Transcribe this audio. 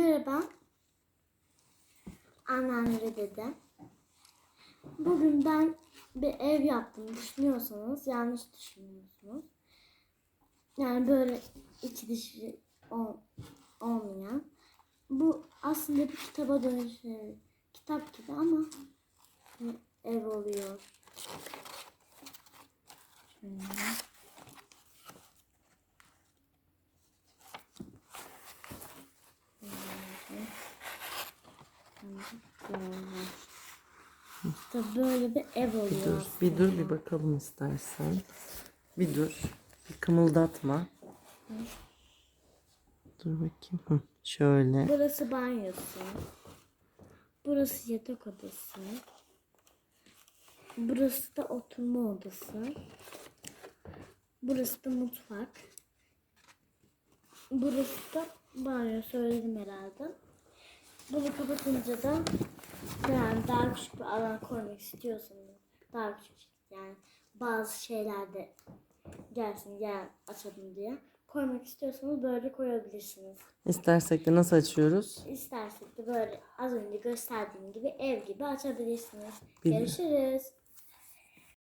Merhaba. Anneanne ve dedem. Bugün ben bir ev yaptım. Düşünüyorsanız yanlış düşünüyorsunuz. Yani böyle içi dışı ol- olmayan. Bu aslında bir kitaba dönüşüyor. Kitap gibi ama ev oluyor. Şöyle. İşte böyle bir ev Bir oluyor. dur, bir dur bir bakalım istersen. Bir dur. Bir kımıldatma. Dur bakayım. Hı, şöyle. Burası banyosu. Burası yatak odası. Burası da oturma odası. Burası da mutfak. Burası da banyo söyledim herhalde. Bunu kapatınca da yani daha küçük bir alan koymak istiyorsanız daha küçük yani bazı şeylerde gelsin gel açalım diye koymak istiyorsanız böyle koyabilirsiniz. İstersek de nasıl açıyoruz? İstersek de böyle az önce gösterdiğim gibi ev gibi açabilirsiniz. Bir- Görüşürüz.